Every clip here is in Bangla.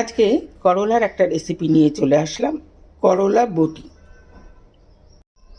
আজকে করলার একটা রেসিপি নিয়ে চলে আসলাম, করলা বটি।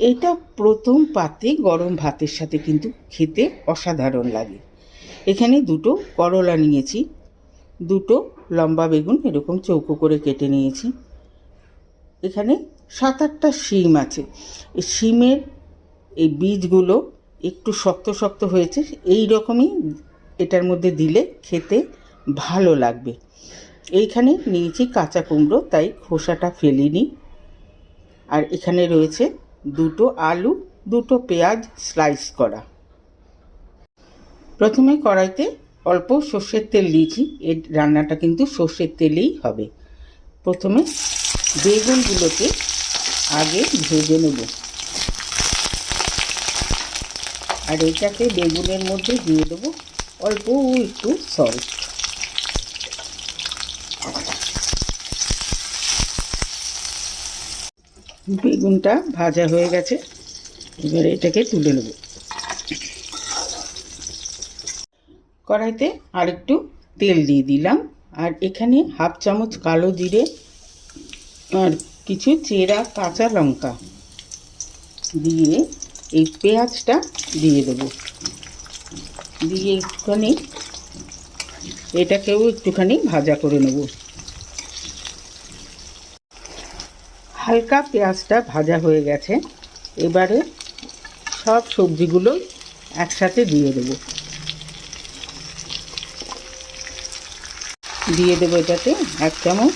এটা প্রথম পাতে গরম ভাতের সাথে কিন্তু খেতে অসাধারণ লাগে। এখানে দুটো করলা নিয়েছি, দুটো লম্বা বেগুন এরকম চৌকো করে কেটে নিয়েছি। এখানে সাত আটটা শিম আছে। এই শিমের এই বীজগুলো একটু শক্ত শক্ত হয়েছে, এই রকমই এটার মধ্যে দিলে খেতে ভালো লাগবে। এইখানে নিয়েছি কাঁচা কুমড়ো, তাই খোসাটা ফেলিনি। আর এখানে রয়েছে দুটো আলু, দুটো পেঁয়াজ স্লাইস করা। প্রথমে কড়াইতে অল্প সর্ষের তেল দিয়েছি, এর রান্নাটা কিন্তু সর্ষের তেলেই হবে। প্রথমে বেগুনগুলোকে আগে ভেজে নেব। আর এটাকে বেগুনের মধ্যে দিয়ে দেবো অল্প একটু সল্ট বেগুনটা ভাজা হয়ে গেছে। এবারে এটাকে তুলে নেব। কড়াইতে আরেকটু তেল দিয়ে দিলাম। আর এখানে হাফ চামচ কালো জিরে আর কিছু চেরা কাঁচা লঙ্কা দিয়ে এই পেঁয়াজটা দিয়ে দেবো। দিয়ে একটুখানি এটাকেও একটুখানি ভাজা করে নেব। হালকা পেঁয়াজটা ভাজা হয়ে গেছে। এবারে সব সবজিগুলো একসাথে দিয়ে দেবো। দিয়ে দেবো এটাতে এক চামচ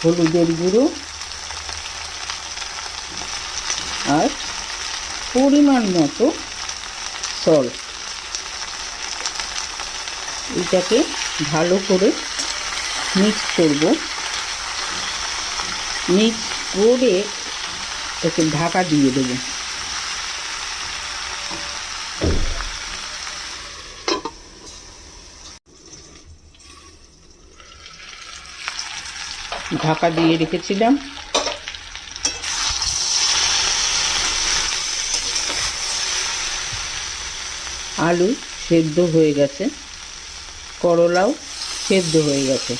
হলুদের গুঁড়ো আর পরিমাণ মতো সল্ট এটাকে ভালো করে মিক্স করব। মিক্স করে একে ঢাকা দিয়ে দেবো। ঢাকা দিয়ে রেখেছিলাম। আলু সেদ্ধ হয়ে গেছে। করলাও সেদ্ধ হয়ে গেছে।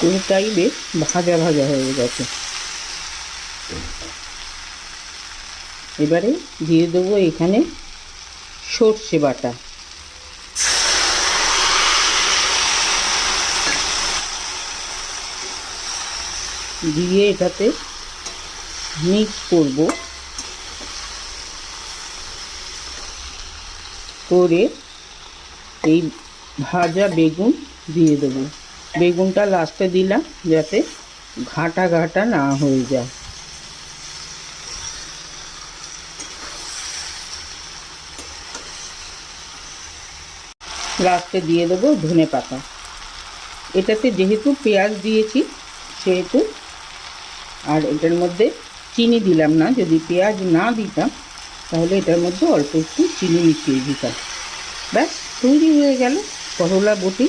পুরোটাই বেশ ভাজা ভাজা হয়ে গেছে। এবারে দিয়ে দেবো এখানে সর্ষে বাটা। দিয়ে এটাতে মিক্স করব। করে এই ভাজা বেগুন দিয়ে দেবো। বেগুনটা লাস্টে দিলাম যাতে ঘাটা ঘাটা না হয়ে যায়। লাস্টে দিয়ে দেবো ধনে পাতা। এটাতে যেহেতু পেঁয়াজ দিয়েছি, সেহেতু আর এটার মধ্যে চিনি দিলাম না। যদি পেঁয়াজ না দিতাম, তাহলে এটার মধ্যে অল্প একটু চিনি মিশিয়ে দিতাম। ব্যাস, তৈরি হয়ে গেল করলা বটি।